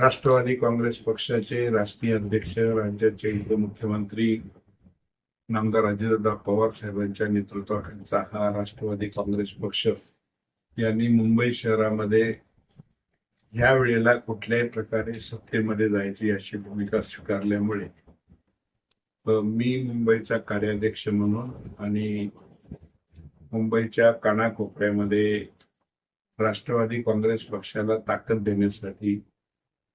राष्ट्रवादी काँग्रेस पक्षाचे राष्ट्रीय अध्यक्ष राज्याचे उपमुख्यमंत्री नामदार अजितदादा पवार साहेबांच्या नेतृत्वाखालचा हा राष्ट्रवादी काँग्रेस पक्ष. यांनी मुंबई शहरामध्ये ह्या वेळेला कुठल्याही प्रकारे सत्तेमध्ये जायची अशी भूमिका स्वीकारल्यामुळे मी मुंबईचा कार्याध्यक्ष म्हणून आणि मुंबईच्या कानाकोपऱ्यामध्ये राष्ट्रवादी काँग्रेस पक्षाला ताकद देण्यासाठी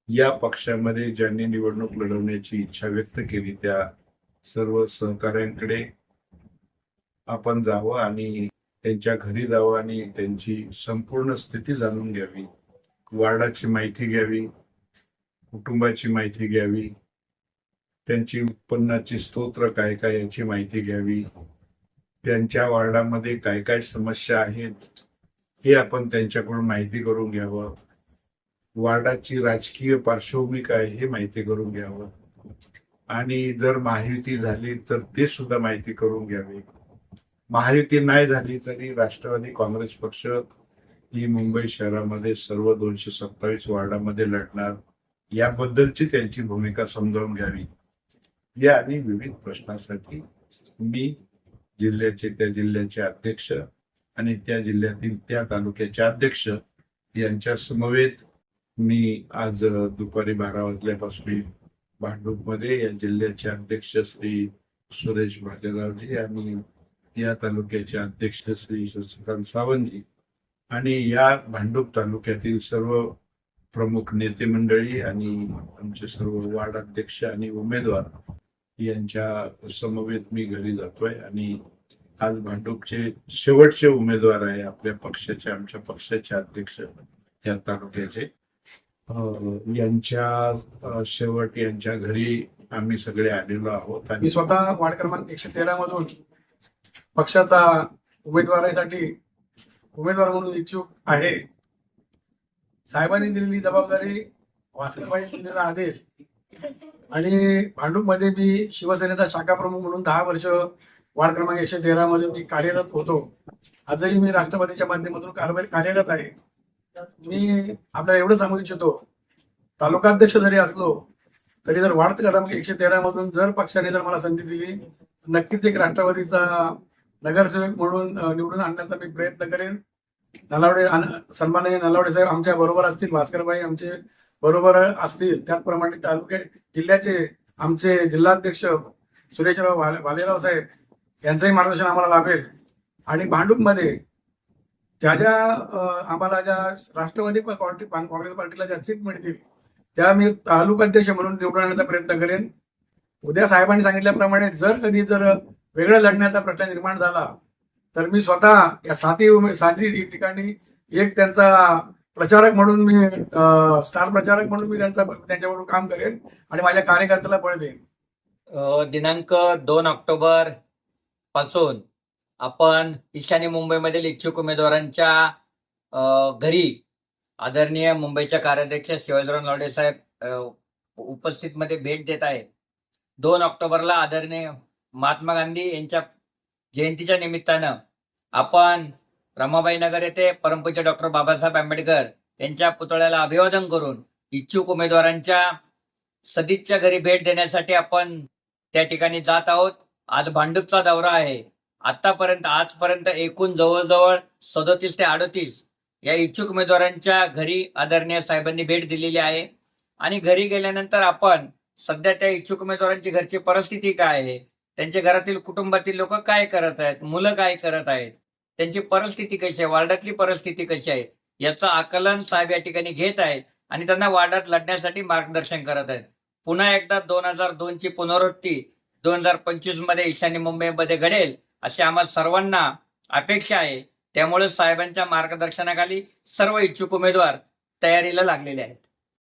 या पक्षामध्ये ज्यांनी निवडणूक लढवण्याची इच्छा व्यक्त केली त्या सर्व सहकाऱ्यांकडे आपण जावं आणि त्यांच्या घरी जावं आणि त्यांची संपूर्ण स्थिती जाणून घ्यावी. वार्डाची माहिती घ्यावी कुटुंबाची माहिती घ्यावी त्यांची उत्पन्नाची स्तोत्र काय काय याची माहिती घ्यावी त्यांच्या वार्डामध्ये काय काय समस्या आहेत हे आपण त्यांच्याकडून माहिती करून घ्यावं. वार्डाची राजकीय पार्श्वभूमी काय हे माहिती करून घ्यावं. आणि जर महायुती झाली तर ते सुद्धा माहिती करून घ्यावी. महायुती नाही झाली तरी राष्ट्रवादी काँग्रेस पक्ष ही मुंबई शहरामध्ये सर्व दोनशे सत्तावीस वार्डामध्ये लढणार. याबद्दलची त्यांची भूमिका समजावून घ्यावी. या आणि विविध प्रश्नासाठी मी जिल्ह्याचे त्या जिल्ह्याचे अध्यक्ष आणि त्या जिल्ह्यातील त्या तालुक्याचे अध्यक्ष यांच्या समवेत मी आज दुपारी बारा वाजल्यापासून भांडूपमध्ये या जिल्ह्याचे अध्यक्ष श्री सुरेश भालेरावजी आणि या तालुक्याचे अध्यक्ष श्री शशिकांत सावंतजी आणि या भांडूप तालुक्यातील सर्व प्रमुख नेते मंडळी आणि आमचे सर्व वार्ड अध्यक्ष आणि उमेदवार यांच्या समवेत मी घरी जातोय आणि आज भांडूपचे शेवटचे उमेदवार आहे आपल्या पक्षाचे आमच्या पक्षाचे अध्यक्ष या तालुक्याचे. यांच्या शेवट यांच्या घरी आम्ही सगळे आलेलो आहोत मी आणि स्वतः वार्ड क्रमांक एकशे तेरा मधून पक्षाचा उमेदवारीसाठी उमेदवार म्हणून इच्छुक आहे. साहेबांनी दिलेली जबाबदारी वासनबाई दिलेला आदेश आणि भांडूपमध्ये मी शिवसेनेचा शाखा प्रमुख म्हणून दहा वर्ष वार्ड क्रमांक एकशे तेरा मध्ये मी कार्यरत होतो. आजही मी राष्ट्रवादीच्या माध्यमातून कार्यरत आहे. मी आपल्याला एवढं सांगू इच्छितो तालुकाध्यक्ष जरी असलो तरी जर वाढत क्रमांक एकशे तेरा मधून जर पक्षाने जर मला संधी दिली नक्कीच एक राष्ट्रवादीचा नगरसेवक म्हणून निवडून आणण्याचा मी प्रयत्न करेन. नलावडे आन- सन्माननीय नलावडे साहेब आमच्या बरोबर असतील भास्करबाई आमचे बरोबर असतील. त्याचप्रमाणे तालुके जिल्ह्याचे आमचे जिल्हाध्यक्ष सुरेशराव भालेराव साहेब यांचंही मार्गदर्शन आम्हाला लाभेल. आणि भांडूपमध्ये ज्या ज्या आम्हाला ज्या राष्ट्रवादी पार्टी काँग्रेस पार्टीला ज्या सीट मिळतील त्या मी तालुकाध्यक्ष म्हणून निवडून आणण्याचा प्रयत्न करेन. उद्या साहेबांनी सांगितल्याप्रमाणे जर कधी जर वेगळं लढण्याचा प्रश्न निर्माण झाला तर मी स्वतः या साती उमे- साती ठिकाणी एक त्यांचा प्रचारक म्हणून मी स्टार प्रचारक म्हणून मी त्यांचा त्यांच्याबरोबर काम करेन आणि माझ्या कार्यकर्त्याला बळ देईन. दिनांक दोन ऑक्टोबरपासून आपण ईशान्य मुंबईमधील इच्छुक उमेदवारांच्या घरी आदरणीय मुंबईच्या कार्याध्यक्ष शिवाजीराव लावडे साहेब उपस्थितमध्ये भेट देत आहेत. दोन ऑक्टोबरला आदरणीय महात्मा गांधी यांच्या जयंतीच्या निमित्तानं आपण रमाबाई नगर येथे परमपूज्य डॉक्टर बाबासाहेब आंबेडकर यांच्या पुतळ्याला अभिवादन करून इच्छुक उमेदवारांच्या सदिच्छा घरी भेट देण्यासाठी आपण त्या ठिकाणी जात आहोत. आज भांडूपचा दौरा आहे. आतापर्यंत आजपर्यंत एकूण जवळजवळ सदोतीस ते अडतीस या इच्छुक उमेदवारांच्या घरी आदरणीय साहेबांनी भेट दिलेली आहे. आणि घरी गेल्यानंतर आपण सध्या त्या इच्छुक उमेदवारांची घरची परिस्थिती काय आहे? त्यांच्या घरातील कुटुंबातील लोक काय करत आहेत? मुलं काय करत आहेत? त्यांची परिस्थिती कशी आहे? वार्डातली परिस्थिती कशी आहे? याचं आकलन साहेब या ठिकाणी घेत आहेत आणि त्यांना वार्डात लढण्यासाठी मार्गदर्शन करत आहेत. पुन्हा एकदा दोन हजार दोनची पुनरावृत्ती दोन हजार पंचवीसमध्ये ईशान्य मुंबईमध्ये घडेल. अशी आम्हा सर्वांना अपेक्षा आहे. त्यामुळे साहेबांच्या मार्गदर्शनाखाली सर्व इच्छुक उमेदवार तयारीला लागलेले आहेत.